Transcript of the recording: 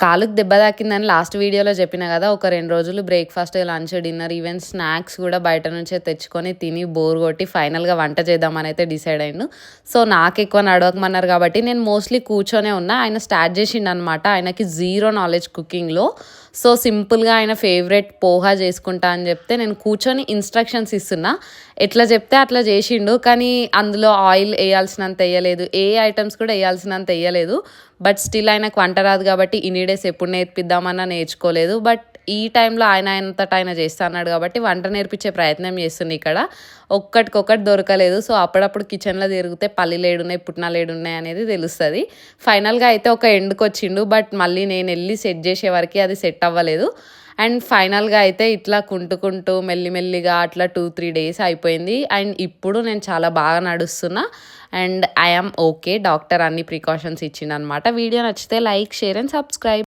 కాలుకి దెబ్బ తాకిందని లాస్ట్ వీడియోలో చెప్పిన కదా ఒక రెండు రోజులు breakfast lunch dinner even snacks కూడా బయట నుంచే తెచ్చుకొని తిని బోర్ కొట్టి ఫైనల్గా వంట చేద్దామని అయితే డిసైడ్ అయ్యిండు సో నాకు ఎక్కువ నడవకమన్నారు కాబట్టి నేను మోస్ట్లీ కూర్చొనే ఉన్నా. ఆయన స్టార్ట్ చేసిండు అనమాట ఆయనకి జీరో నాలెడ్జ్ కుకింగ్లో సో సింపుల్గా ఆయన ఫేవరెట్ పోహా చేసుకుంటా అని చెప్తే నేను కూర్చొని ఇన్స్ట్రక్షన్స్ ఇస్తున్నా. ఎట్లా చెప్తే అట్లా చేసిండు. కానీ అందులో ఆయిల్ వేయాల్సినంత వేయలేదు. ఏ ఐటమ్స్ కూడా వేయాల్సినంత వేయలేదు. బట్ స్టిల్ ఆయనకు వంట రాదు కాబట్టి ఇన్ని డేస్ ఎప్పుడు నేర్పిద్దామన్నా నేర్చుకోలేదు. బట్ ఈ టైంలో ఆయన అంతటా ఆయన చేస్తా అన్నాడు కాబట్టి వంట నేర్పించే ప్రయత్నం చేస్తుంది ఇక్కడ. ఒక్కటికొక్కటి దొరకలేదు. సో అప్పుడప్పుడు కిచెన్లో తిరిగితే పల్లీలు ఏడున్నాయి పుట్నాలు ఏడున్నాయి అనేది తెలుస్తుంది. ఫైనల్గా అయితే ఒక ఎండ్కి వచ్చిండు. బట్ మళ్ళీ నేను వెళ్ళి సెట్ చేసే వరకు అది సెట్ అవ్వలేదు. అండ్ ఫైనల్గా అయితే ఇట్లా కుంటుకుంటూ మెల్లిమెల్లిగా అట్లా టూ త్రీ డేస్ అయిపోయింది. అండ్ ఇప్పుడు నేను చాలా బాగా నడుస్తున్నా. And I'm okay. డాక్టర్ అన్ని ప్రికాషన్స్ ఇచ్చిండనమాట వీడియో నచ్చితే లైక్ షేర్ అండ్ సబ్స్క్రైబ్.